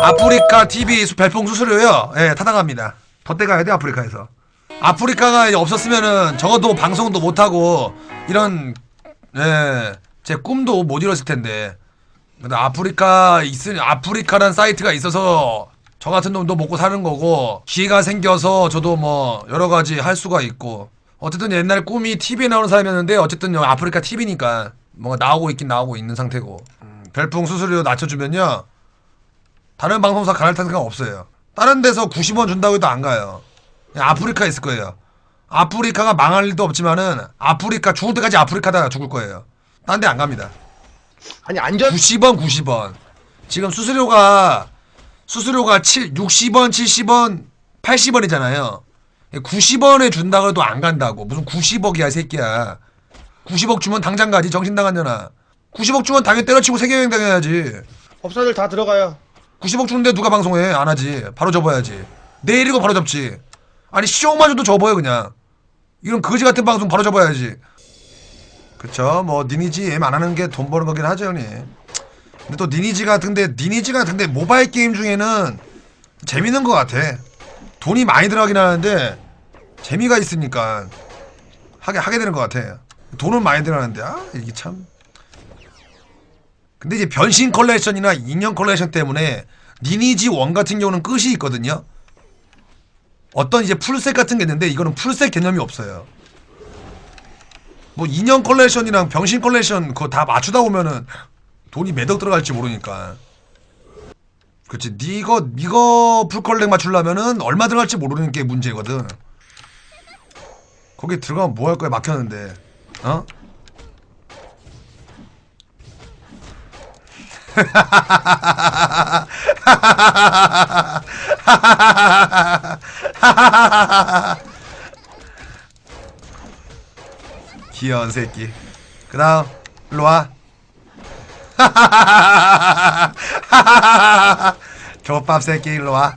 아프리카 TV 수- 별풍 수수료요. 예, 타당합니다. 덧대 가야 돼 아프리카에서. 아프리카가 없었으면은 적어도 방송도 못 하고 이런 예, 제 꿈도 못 이뤘을 텐데. 근데 아프리카 있으니 아프리카란 사이트가 있어서 저 같은 놈도 먹고 사는 거고 기회가 생겨서 저도 뭐 여러 가지 할 수가 있고 어쨌든 옛날 꿈이 TV에 나오는 사람이었는데 어쨌든 아프리카 TV니까 뭔가 나오고 있긴 나오고 있는 상태고 음, 별풍 수수료 낮춰주면요 다른 방송사 갈아탈 생각 없어요. 다른 데서 90원 준다고 해도 안 가요. 그냥 아프리카 있을 거예요. 아프리카가 망할 일도 없지만은 아프리카 죽을 때까지 아프리카다 죽을 거예요. 딴 데 안 갑니다. 아니 안전 90원 90원. 지금 수수료가 수수료가 7, 60원 70원 80원이잖아요. 90원에 준다고 해도 안 간다고. 무슨 90억이야 이 새끼야. 90억 주면 당장 가지 정신 나갔냐나 90억 주면 당연히 때려치고 세계여행 다녀야지. 법사들 다 들어가요 90억 주는데 누가 방송해? 안 하지. 바로 접어야지. 내일이고 바로 접지. 아니 10억만 줘도 접어요 그냥. 이런 거지 같은 방송 바로 접어야지. 그쵸? 뭐 니니지 안 하는 게 돈 버는 거긴 하죠 형님. 근데 또 니니지 같은데 니니지 같은데 모바일 게임 중에는 재밌는 것 같아. 돈이 많이 들어가긴 하는데 재미가 있으니까 하게 하게 되는 것 같아. 돈은 많이 들어가는데 아 이게 참 근데 이제 변신 컬렉션이나 인형 컬렉션 때문에 니니지 원 같은 경우는 끝이 있거든요. 어떤 이제 풀셋 같은 게 있는데 이거는 풀셋 개념이 없어요. 뭐 인형 컬렉션이랑 변신 컬렉션 그거 다 맞추다 보면은 돈이 매덕 들어갈지 모르니까. 그렇지. 니거 니거 풀컬렉 맞추려면은 얼마 들어갈지 모르는 게 문제거든. 거기 들어가면 뭐 할 거야 막혔는데. 어? 귀여운 새끼. 그 다음, 일로 와. 족밥 새끼, 일로 와.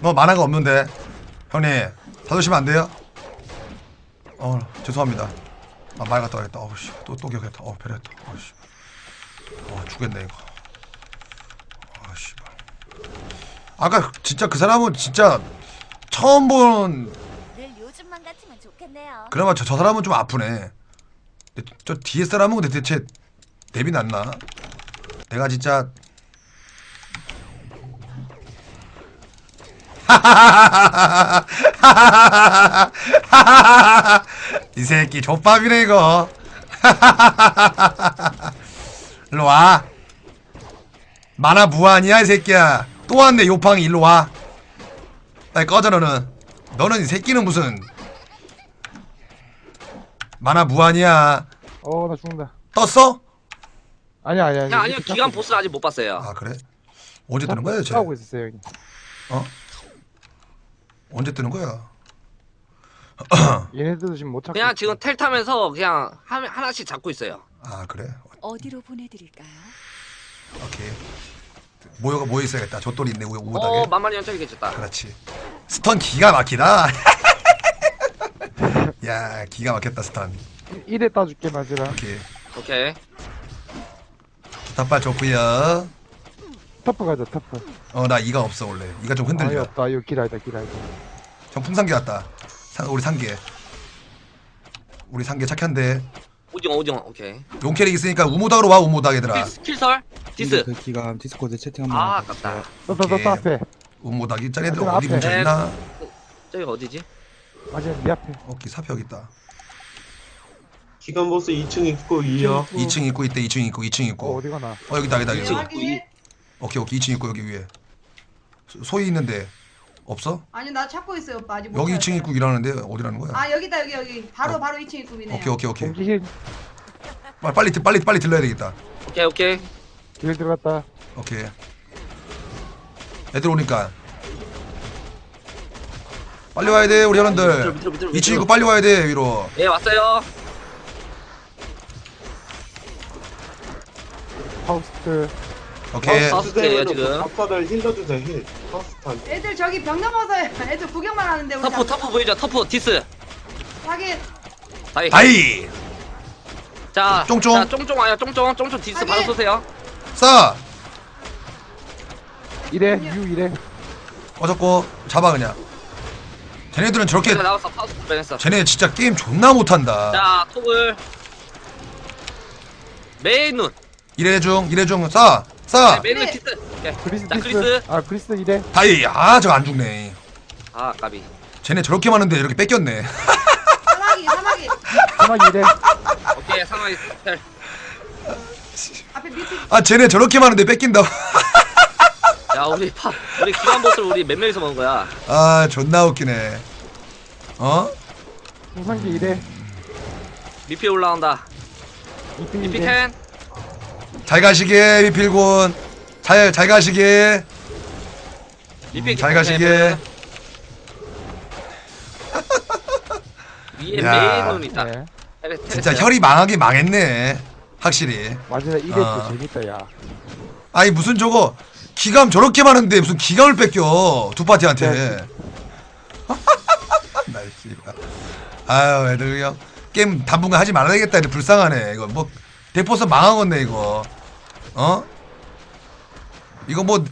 너 만화가 없는데. 형님, 사주시면 안 돼요? 어, 죄송합니다. 아, 말 갔다 와야겠다. 어우, 씨. 또, 또 기억했다. 어, 배렸다. 어우, 씨. 어, 죽겠네, 이거. 아, 씨. 아까 진짜 그 사람은 진짜 처음 본, 늘 요즘만 같으면 좋겠네요. 그나마 저, 저 사람은 좀 아프네. 근데 저 뒤에 사람은 근데 대체 대비 났나? 내가 진짜. 이 새끼 족밥이네 이거. 일로 와. 만화 무한이야 이 새끼야. 또 왔네 요팡이 일로 와. 빨리 꺼져 너는. 너는 이 새끼는 무슨 만화 무한이야. 어, 나 죽는다. 떴어? 아니야, 아니야. 형 아니요 기간 보스 아직 못 봤어요. 아 그래? 언제 뜨는 거야 대체? 싸우고 있었어요, 형님. 어? 언제 뜨는 거야? 얘네들도 지금 못 찾고. 그냥 있어. 지금 텔 타면서 그냥 한, 하나씩 잡고 있어요. 아 그래? 어디로 보내드릴까요? 오케이. 모여가 모여 있어야겠다. 젖돌이 있네 우- 우다게. 어 만만히 형 저기 계셨다. 그렇지. 스턴 기가 막히다. 야 기가 막혔다 스턴. 일에 따줄게, 맞으라. 오케이. 오케이. 닭발 좋구요. 터프 가자, 터프. 어나 이가 없어 원래. 이가 좀 흔들려. 없다. 이거 길아이다, 길아이다. 전 풍산개 왔다. 상, 우리 상개. 우리 상개 착한데. 오징어 오징어 오케이. 용캐릭 있으니까 우모닥으로 와 우모닥 얘들아. 킬, 킬설 디스. 그 기가 디스코드 채팅 한번 아. 아깝다. 또, 또, 또, 또 앞에. 우모닥 있잖아 애들 앞에, 어디 앞에. 뭉쳐있나? 저기 어디지? 맞아, 네 앞에. 오케이 사표 여기 있다. 기간 보스 2층 있고 2요. 2층 입구 있대 2층 입구 2층 어, 입구. 어디 가나. 어 여기다 여기다 여기. 이층. 오케이 오케이 2층 있고 여기 위에. 소- 소희 있는데 없어? 아니 나 찾고 있어요 오빠 아직 못 여기 찾았어요. 2층 입구 일하는데 어디라는 거야? 아 여기다 여기 여기 바로 어. 바로 2층 입구이네요 오케이 오케이 오케이. 빨리 빨리 빨리 빨리 들러야 되겠다. 오케이 오케이. 길 들어갔다. 오케이. 애들 오니까. 빨리 와야 돼 우리 현원들. 밑으로 밑으로 밑으로. 2층 입구 빨리 와야 돼 위로. 예 왔어요. 파우스트. 오케이. 어, 파스트예요, 지금. 박사들 힐러 주세요 힐. 파스탄. 애들 저기 병 넘어서 애들 구경만 하는데 우리 터프 다 터프 보이죠? 터프 디스. 확인 다이. 다이 자, 쫑쫑. 자, 쫑쫑 와요. 쫑쫑, 쫑쫑 디스 바로 쏘세요. 쏴 이래 유 이래 어졌고 잡아 그냥 쟤네들은 저렇게 자, 나왔어. 파우스. 쟤네 진짜 게임 존나 못한다 자, 톱을 메인 눈. 이래 중 이래 중 메인 눈 네. 디스. 오케이. 크리스 자, 크리스. 아 크리스 이래 다이 아 저거 안 죽네 아, 까비. 쟤네 저렇게 많은데 이렇게 뺏겼네 사마귀 사마귀 사마귀 이래 오케이, 상황이 텔. 앞에 밑에 아 쟤네 저렇게 많은데 뺏긴다 야, 우리 파, 우리 기관 보스를 우리 몇 명이서 먹은 거야? 아 존나 웃기네 어? 풍산기 이래 미피 올라온다. 이피 미피 이래 10. 잘 가시게 미필군. 잘, 잘 가시게. 음, 잘 가시게. 위에 야. 메인 눈 있다. 네. 테레- 테레스야. 진짜 혈이 망하게 망했네 확실히. 맞아 이래 아. 또 재밌다 야. 아니 무슨 저거 기감 저렇게 많은데 무슨 기감을 뺏겨 두 파티한테. 날 씨발. 아유 애들 그냥 게임 당분간 하지 말아야겠다. 이제 불쌍하네. 이거 뭐 대포서 망하겠네 이거. 어? 이거 뭐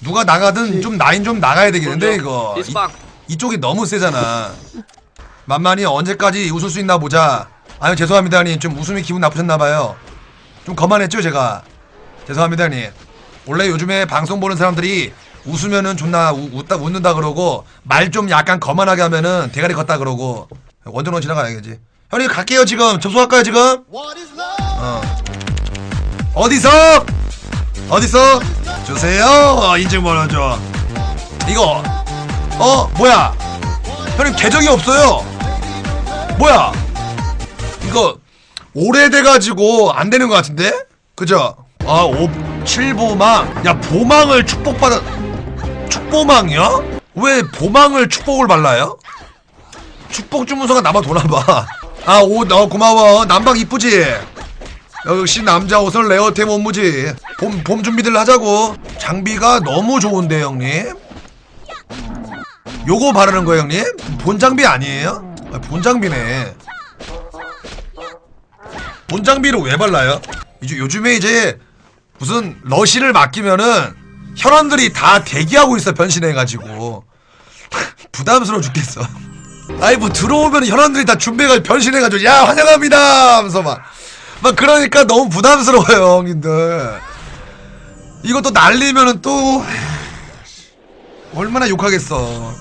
누가 나가든 좀 라인 좀 나가야 되겠는데 이거. 이. 이쪽이 너무 세잖아. 만만히 언제까지 웃을 수 있나 보자. 아유 죄송합니다 님. 좀 웃음이 기분 나쁘셨나봐요. 좀 거만했죠 제가. 죄송합니다 님. 원래 요즘에 방송 보는 사람들이 웃으면은 존나 우- 웃다 웃는다 그러고 말 좀 약간 거만하게 하면은 대가리 걷다 그러고. 원전원 지나가야겠지 형님 갈게요 지금. 접속할까요 지금? 어. 어디서? 어디서? 주세요. 인증번호 줘 이거 어 뭐야? 형님 계정이 없어요. 뭐야? 이거 오래돼가지고 안 되는 것 같은데? 그죠? 아 오, 7보망. 야 보망을 축복받아 축보망이요? 왜 보망을 축복을 발라요? 축복 주문서가 남아 도나봐 아 옷 어, 고마워. 남방 이쁘지? 역시 남자 옷은 레어템 업무지. 봄, 봄 준비들 하자고. 장비가 너무 좋은데 형님? 요거 바르는 거예요 형님? 본 장비 아니에요? 아, 본 장비네. 본 장비를 왜 발라요? 이제 요즘에 이제 무슨 러시를 맡기면은 혈원들이 다 대기하고 있어 변신해가지고. 부담스러워 죽겠어 아이 뭐 들어오면 혈원들이 다 준비해가지고 변신해가지고 야 환영합니다! 하면서 막 막 그러니까 너무 부담스러워요 형님들. 이것도 날리면은 또 얼마나 욕하겠어.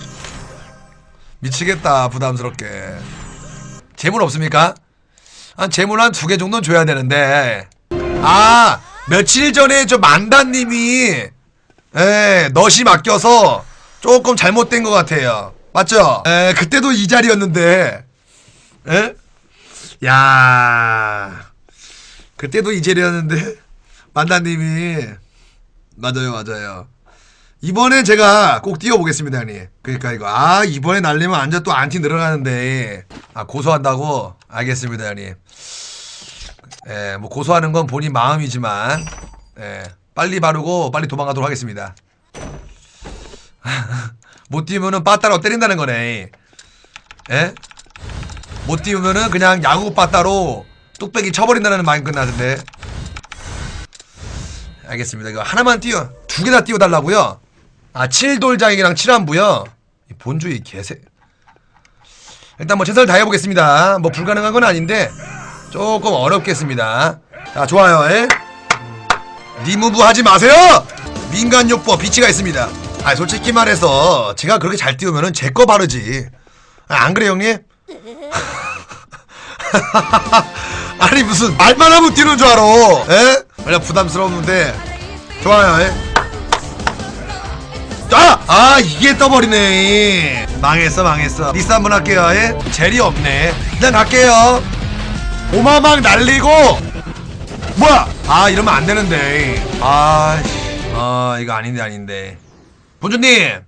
미치겠다 부담스럽게. 재물 없습니까? 한 재물 한 두 개 정도는 줘야 되는데. 아 며칠 전에 저 만다님이 에 넛이 맡겨서 조금 잘못된 것 같아요 맞죠? 에 그때도 이 자리였는데. 에? 야. 그때도 이 자리였는데. 만다님이. 맞아요 맞아요. 이번엔 제가 꼭 띄워보겠습니다 형님. 그러니까 이거 아 이번에 날리면 완전 또 안티 늘어나는데. 아 고소한다고? 알겠습니다 형님. 예, 뭐 고소하는 건 본인 마음이지만 예, 빨리 바르고 빨리 도망가도록 하겠습니다. 못 띄우면은 빠따로 때린다는 거네. 예? 못 띄우면은 그냥 야구 빠따로 뚝배기 쳐버린다는 말이 끝나던데. 알겠습니다. 이거 하나만 띄워, 두 개 다 띄워달라고요? 아, 칠돌장이랑 칠한부요? 이 본주의 개새. 일단 뭐 최선을 다해보겠습니다. 뭐 불가능한 건 아닌데 조금 어렵겠습니다. 자, 좋아요. 예? 리무브 하지 마세요! 민간요법 비치가 있습니다. 아, 솔직히 말해서 제가 그렇게 잘 띄우면은 제 거 바르지. 아, 안 그래, 형님? 아니, 무슨 말만 하면 뛰는 줄 알아. 예? 원래 부담스러운데. 좋아요, 예? 아! 아, 이게 떠버리네. 망했어, 망했어. 리스 한번 할게요, 예? 젤이 없네. 일단 갈게요. 오마막 날리고 뭐야 아 이러면 안 되는데 아, 씨. 아 이거 아닌데 아닌데 본주님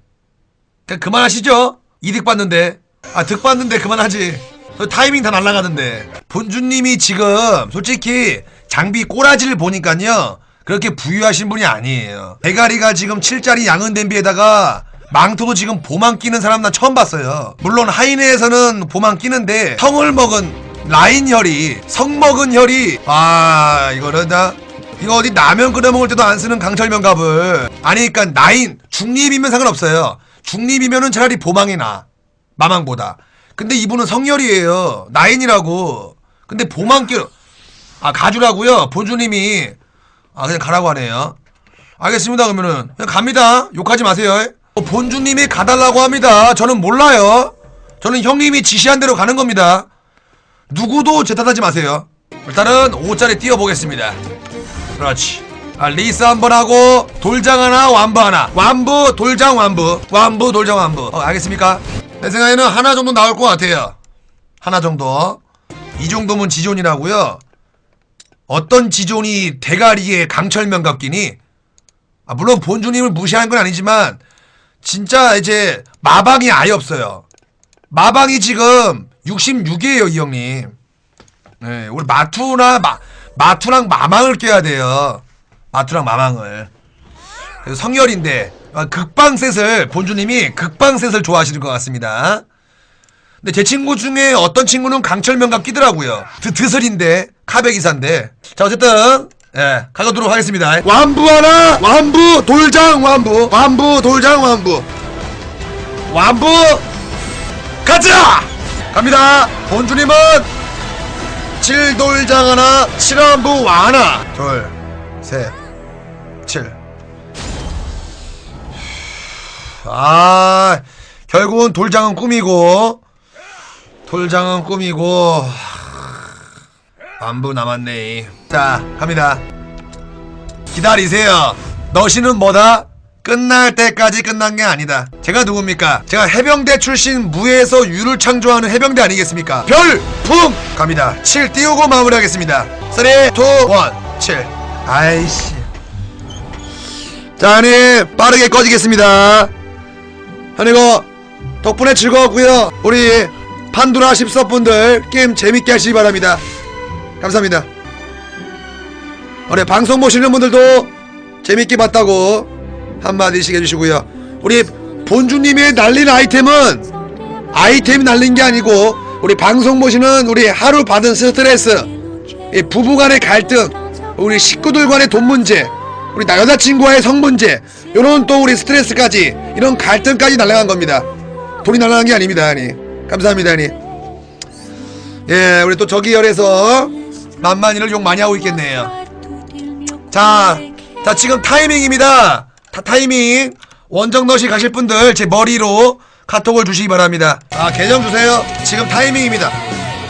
그냥 그만하시죠. 이득 받는데. 아득 받는데 그만하지. 저 타이밍 다 날라가는데. 본주님이 지금 솔직히 장비 꼬라지를 보니까요 그렇게 부유하신 분이 아니에요. 대가리가 지금 7짜리 양은 냄비에다가 망토도 지금 보만 끼는 사람 난 처음 봤어요. 물론 하이네에서는 보만 끼는데 성을 먹은 라인 혈이 성 먹은 혈이 아 이거는 나 이거 어디 라면 끓여 먹을 때도 안 쓰는 강철 면 갑을 아니 그러니까 나인 중립이면 상관없어요. 중립이면은 차라리 보망이 나 마망보다. 근데 이분은 성열이에요. 나인이라고. 근데 보망 끼아 가주라고요. 본주님이 아 그냥 가라고 하네요. 알겠습니다. 그러면은 그냥 갑니다. 욕하지 마세요. 어, 본주님이 가달라고 합니다. 저는 몰라요. 저는 형님이 지시한 대로 가는 겁니다. 누구도 제 탓하지 마세요. 일단은 5짜리 띄워보겠습니다. 그렇지. 아, 리스 한 번 하고 돌장 하나 완부 하나 완부 돌장 완부 완부 돌장 완부 어, 알겠습니까? 내 생각에는 하나 정도 나올 것 같아요. 하나 정도 이 정도면 지존이라고요. 어떤 지존이 대가리에 강철면 같기니 아, 물론 본주님을 무시하는 건 아니지만 진짜 이제 마방이 아예 없어요. 마방이 지금 66이에요, 이 형님. 네, 우리 마투나 마, 마투랑 마망을 껴야 돼요. 마투랑 마망을. 성열인데 아, 극방셋을 본주님이 극방셋을 좋아하시는 것 같습니다. 근데 제 친구 중에 어떤 친구는 강철명감 끼더라고요. 드, 드슬인데 카베기사인데. 자 어쨌든 예 가도록 하겠습니다. 완부 하나 완부 돌장 완부 완부 돌장 완부 완부 가자 갑니다. 본주님은 7돌장 하나 7완부 하나. 둘셋7 아 결국은 돌장은 꿈이고 돌장은 꿈이고 안부 남았네. 자 갑니다. 기다리세요. 너시는 뭐다? 끝날 때까지 끝난 게 아니다. 제가 누굽니까? 제가 해병대 출신 무에서 유를 창조하는 해병대 아니겠습니까? 별풍! 갑니다. 7 띄우고 마무리하겠습니다. 3 2 1 7 아이씨. 자 형님 빠르게 꺼지겠습니다. 형님 이거 덕분에 즐거웠고요. 우리 판도라 14분들 게임 재밌게 하시기 바랍니다. 감사합니다. 우리 방송 보시는 분들도 재밌게 봤다고 한마디씩 해주시고요. 우리 본주님의 날린 아이템은 아이템이 날린 게 아니고 우리 방송 보시는 우리 하루 받은 스트레스 이 부부 간의 갈등 우리 식구들 간의 돈 문제 우리 나 여자친구와의 성 문제 요런 또 우리 스트레스까지 이런 갈등까지 날아간 겁니다. 돈이 날아간 게 아닙니다 아니. 감사합니다 아니. 예 우리 또 저기 열에서 만만이를 욕 많이 하고 있겠네요. 자, 자 지금 타이밍입니다. 타, 타이밍. 원정 너시 가실 분들 제 머리로 카톡을 주시기 바랍니다. 아 계정 주세요. 지금 타이밍입니다.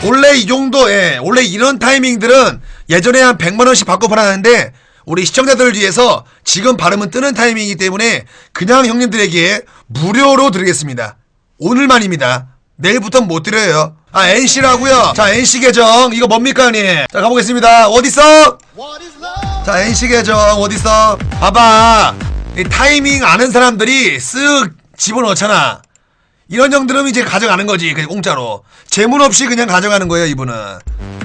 원래 이 정도, 예, 원래 이런 타이밍들은 예전에 한 100만 원씩 받고 팔았는데 우리 시청자들을 위해서 지금 발음은 뜨는 타이밍이기 때문에 그냥 형님들에게 무료로 드리겠습니다. 오늘만입니다. 내일부터는 못 드려요. 아 NC라고요. 자 NC 계정 이거 뭡니까 형님? 자 가보겠습니다. 어디 있어? 자 NC 계정 어딨어 봐봐 이 타이밍 아는 사람들이 쓱 집어넣잖아. 이런 형들은 이제 가져가는 거지 그냥 공짜로. 재물 없이 그냥 가져가는 거예요 이분은.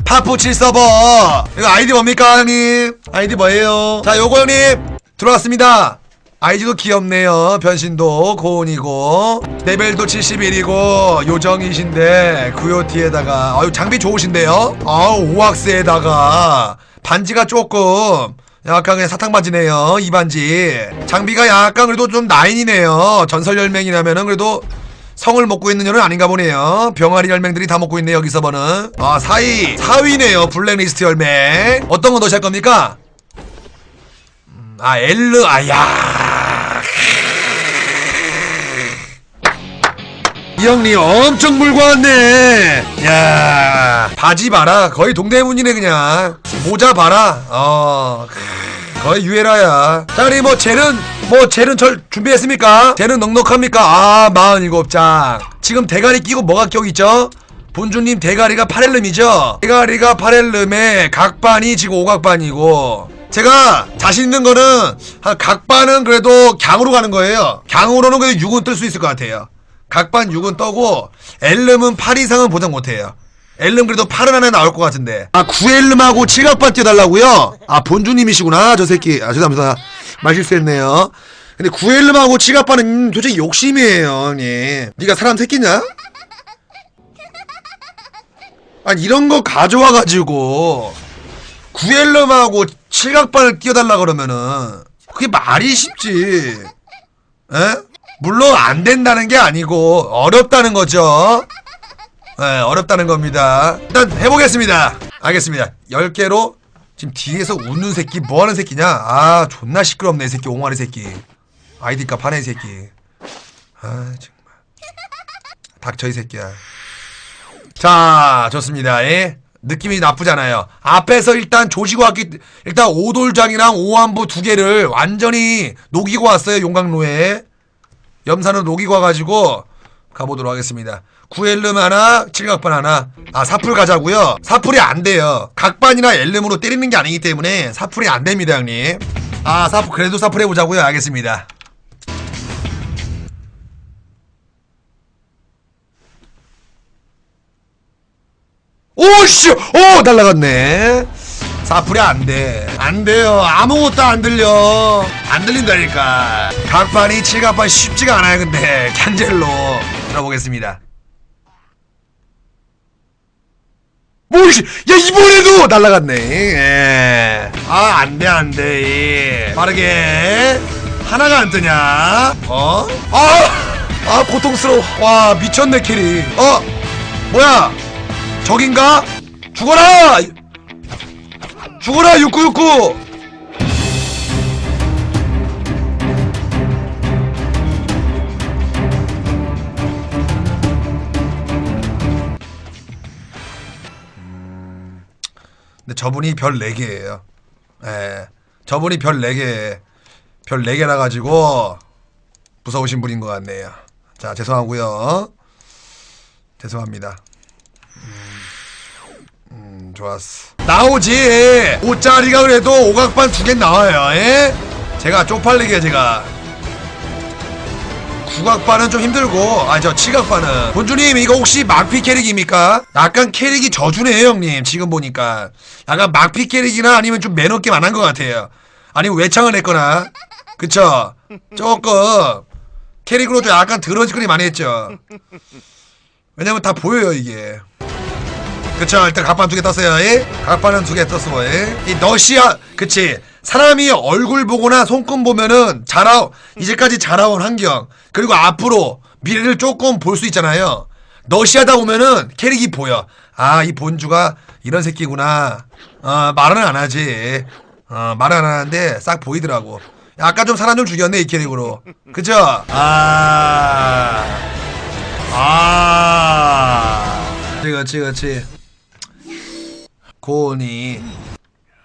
파포7 서버. 이거 아이디 뭡니까 형님? 아이디 뭐예요? 자 요거 형님 들어왔습니다. 아이디도 귀엽네요. 변신도 고온이고 레벨도 71이고 요정이신데 구요티에다가 아유 장비 좋으신데요? 아우 오악스에다가 반지가 조금 약간 그냥 사탕 반지네요 이 반지. 장비가 약간 그래도 좀 나인이네요. 전설 열맹이라면은 그래도 성을 먹고 있는 년은 아닌가 보네요. 병아리 열맹들이 다 먹고 있네요 여기서 보는. 아 4위. 4위네요 블랙리스트 열맹. 어떤 거 넣으실 겁니까? 음, 아 엘르 아야 이 형님 엄청 물고 왔네. 야 바지 봐라. 거의 동대문이네 그냥. 모자 봐라. 어 거의 유에라야. 자 우리 뭐 젤은 뭐 젤은 절 준비했습니까? 젤은 넉넉합니까? 아 47장. 지금 대가리 끼고 뭐가 껴 있죠? 본주님 대가리가 파렐름이죠? 대가리가 파렐름에 각반이 지금 오각반이고. 제가 자신 있는 거는 한 각반은 그래도 강으로 가는 거예요. 강으로는 그래도 6은 뜰 수 있을 것 같아요 각반 6은 떠고 엘름은 8 이상은 보장 못해요. 엘름 그래도 8은 하나 나올 것 같은데. 아 9엘름하고 7각반 띄워달라고요? 아 본주님이시구나 저 새끼. 아 죄송합니다. 말 실수했네요. 근데 구엘름하고 칠갑바는 도저히 욕심이에요 형님 네가 사람 새끼냐? 아니 이런 거 가져와가지고 구엘름하고 칠각반을 띄워달라 그러면은 그게 말이 쉽지 에? 물론 안 된다는 게 아니고 어렵다는 거죠. 네, 어렵다는 겁니다. 일단 해보겠습니다. 알겠습니다. 10개로 지금 뒤에서 웃는 새끼 뭐하는 새끼냐? 아 존나 시끄럽네 이 새끼 옹알이 새끼. 아이디값 하네 이 새끼. 아 정말. 닥쳐 이 새끼야. 자 좋습니다. 예? 느낌이 나쁘잖아요. 앞에서 일단 조지고 왔기 일단 오돌장이랑 오한부 두 개를 완전히 녹이고 왔어요 용광로에 염산을 녹이고 와가지고 가보도록 하겠습니다. 구엘름 하나 칠각반 하나. 아 사풀 가자고요? 사풀이 안 돼요. 각반이나 엘름으로 때리는 게 아니기 때문에 사풀이 안 됩니다 형님. 아 사풀 그래도 사풀 해보자고요. 알겠습니다. 오씨! 오 날라갔네 사풀이 안 돼. 안 돼요. 아무것도 안 들려. 안 들린다니까. 각반이 칠각반 쉽지가 않아요 근데. 캔젤로. 들어보겠습니다. 뭐지 야 이번에도 날라갔네. 예. 아 안돼 안돼. 예. 빠르게. 하나가 안 뜨냐? 어? 아, 아 고통스러워. 와 미쳤네 캐리. 어? 뭐야? 적인가? 죽어라! 죽어라 6969! 근데 저분이 별 4개예요 예. 저분이 별 4개 별 4개나 가지고 무서우신 분인 것 같네요 자 죄송하고요 죄송합니다 음, 좋았어. 나오지. 5짜리가 그래도 오각반 두 개 나와요. 예? 제가 쪽팔리게 제가. 구각반은 좀 힘들고, 아, 저 칠각반은. 본주님, 이거 혹시 막피 캐릭입니까? 약간 캐릭이 저주네요, 형님. 지금 보니까. 약간 막피 캐릭이나 아니면 좀 매너 게임 안 한 것 같아요. 아니면 외창을 했거나. 그쵸? 조금, 캐릭으로 좀 약간 드러지거리 많이 했죠. 왜냐면 다 보여요, 이게. 그쵸? 일단 각반 두 개 떴어요. 예? 각반은 두 개 떴어. 예? 이 너시아 그치? 사람이 얼굴 보거나 손금 보면은 자라 이제까지 자라온 환경. 그리고 앞으로 미래를 조금 볼 수 있잖아요. 너시하다 보면은 캐릭이 보여. 아 이 본주가 이런 새끼구나. 어 말은 안 하지. 어 말은 안 하는데 싹 보이더라고. 아까 좀 사람 좀 죽였네 이 캐릭으로. 그쵸? 아. 아. 그렇지 그렇지 고은이.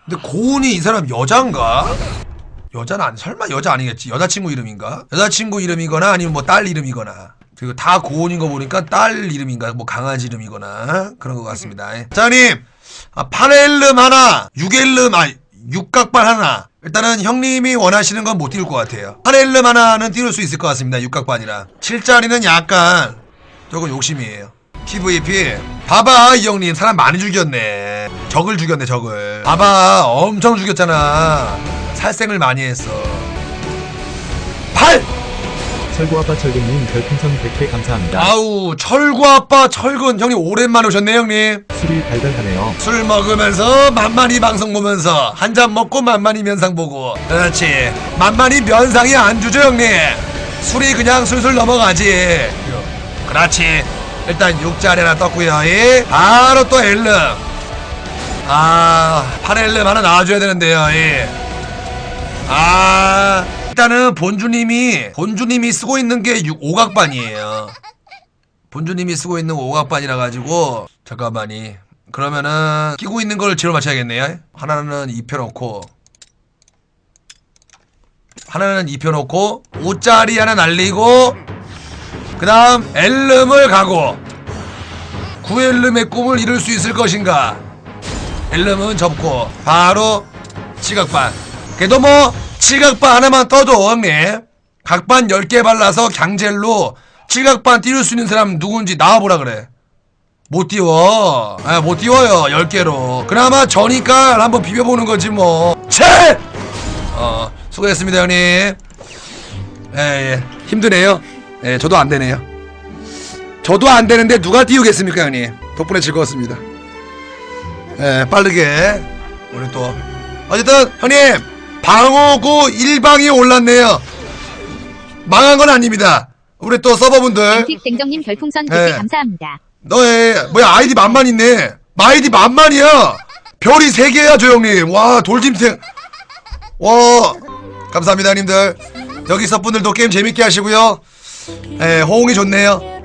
근데 고은이 이 사람 여잔가? 여자는 안 설마 여자 아니겠지? 여자친구 이름인가? 여자친구 이름이거나 아니면 뭐 딸 이름이거나. 그리고 다 고은인 거 보니까 딸 이름인가? 뭐 강아지 이름이거나. 그런 것 같습니다. 자님. 아, 파렐름 하나 육엘름 아 육각반 하나. 일단은 형님이 원하시는 건 못 띄울 것 같아요. 파렐름 하나는 띄울 수 있을 것 같습니다. 육각반이라. 7짜리는 약간 조금 욕심이에요 PVP 봐봐 이 형님. 사람 많이 죽였네. 적을 죽였네 적을. 봐봐 엄청 죽였잖아. 살생을 많이 했어. 8! 철구 아빠 철근님 별풍선 100개 감사합니다. 아우 철구 아빠 철근. 형님 오랜만에 오셨네 형님. 술이 달달하네요. 술 먹으면서 만만히 방송 보면서 한 잔 먹고 만만히 면상 보고. 그렇지. 만만히 면상이 안 주죠 형님. 술이 그냥 술술 넘어가지. 그렇지 일단 육자리 하나 떴고요. 예? 바로 또 엘름. 아 파엘름 하나 나와줘야 되는데요 예. 아 일단은 본주님이 본주님이 쓰고 있는 게 5각반이에요. 본주님이 쓰고 있는 오각반이라 가지고 잠깐만이. 그러면은 끼고 있는 걸 제로 맞춰야겠네요. 하나는 입혀놓고. 하나는 입혀놓고 5짜리 하나 날리고 그 다음 엘름을 가고 9엘름의 꿈을 이룰 수 있을 것인가? 엘름은 접고 바로 칠각반. 그래도 뭐 칠각반 하나만 떠도 형님 각반 10개 발라서 강젤로 칠각반 띄울 수 있는 사람 누군지 나와보라 그래. 못 띄워. 아, 못 띄워요 10개로. 그나마 저니까 한번 비벼보는 거지 뭐. 채! 어 수고했습니다 형님. 예, 예. 힘드네요. 예, 저도 안 되네요. 저도 안 되는데 누가 띄우겠습니까, 형님? 덕분에 즐거웠습니다. 예, 빠르게 우리 또 어쨌든 형님 방어구 1방이 올랐네요. 망한 건 아닙니다. 우리 또 서버분들 틱 생정님 별풍선 100개 네. 감사합니다. 너의 뭐야 아이디 만만 있네. 마이디 만만이야. 별이 세 개야 조 형님. 와 돌짐승. 와 감사합니다 형님들. 여기 서 분들도 게임 재밌게 하시고요. 예, 호응이 좋네요.